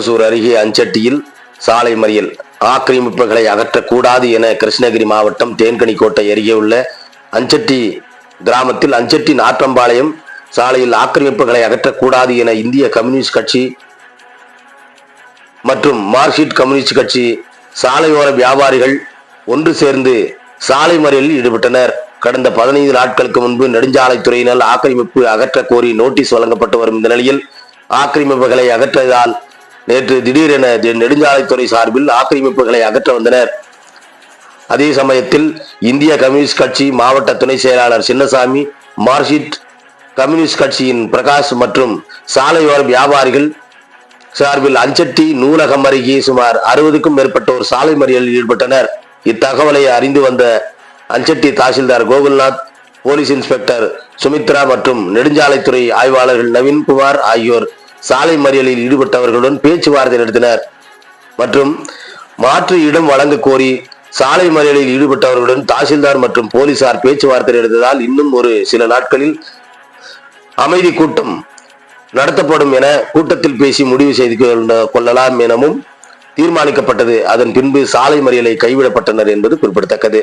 ஓசூர் அருகே அஞ்சட்டியில் சாலை மறியல். ஆக்கிரமிப்புகளை அகற்றக்கூடாது என கிருஷ்ணகிரி மாவட்டம் தேன்கனிக்கோட்டை அருகே உள்ள அஞ்சட்டி கிராமத்தில் அஞ்சட்டி நாற்றம்பாளையம் சாலையில் ஆக்கிரமிப்புகளை அகற்றக்கூடாது என இந்திய கம்யூனிஸ்ட் கட்சி மற்றும் மார்க்சிஸ்ட் கம்யூனிஸ்ட் கட்சி சாலையோர வியாபாரிகள் ஒன்று சேர்ந்து சாலை மறியலில் ஈடுபட்டனர். கடந்த பதினைந்து நாட்களுக்கு முன்பு நெடுஞ்சாலைத்துறையினால் ஆக்கிரமிப்பு அகற்ற கோரி நோட்டீஸ் வழங்கப்பட்டு வரும் இந்த நிலையில் ஆக்கிரமிப்புகளை அகற்றதால் நேற்று திடீரென நெடுஞ்சாலைத்துறை சார்பில் ஆக்கிரமிப்புகளை அகற்ற வந்தனர். அதே சமயத்தில் இந்திய கம்யூனிஸ்ட் கட்சி மாவட்ட துணை செயலாளர் சின்னசாமி மார்க்சிட் கம்யூனிஸ்ட் கட்சியின் பிரகாஷ் மற்றும் சாலையோர வியாபாரிகள் சார்பில் அஞ்சட்டி நூலகம் அருகே சுமார் அறுபதுக்கும் மேற்பட்டோர் சாலை மறியலில் ஈடுபட்டனர். இத்தகவலை அறிந்து வந்த அஞ்சட்டி தாசில்தார் கோகுல்நாத் போலீஸ் இன்ஸ்பெக்டர் சுமித்ரா மற்றும் நெடுஞ்சாலைத்துறை ஆய்வாளர்கள் நவீன்குமார் ஆகியோர் சாலை மறியலில் ஈடுபட்டவர்களுடன் பேச்சுவார்த்தை நடத்தினர். மற்றும் மாற்று இடம் வழங்க கோரி சாலை மறியலில் ஈடுபட்டவர்களுடன் தாசில்தார் மற்றும் போலீசார் பேச்சுவார்த்தை நடந்ததால் இன்னும் ஒரு சில நாட்களில் அமைதி கூட்டம் நடத்தப்படும் என கூட்டத்தில் பேசி முடிவு செய்து கொள்ளலாம் எனவும் தீர்மானிக்கப்பட்டது. அதன் பின்பு சாலை மறியலை கைவிடப்பட்டனர் என்பது குறிப்பிடத்தக்கது.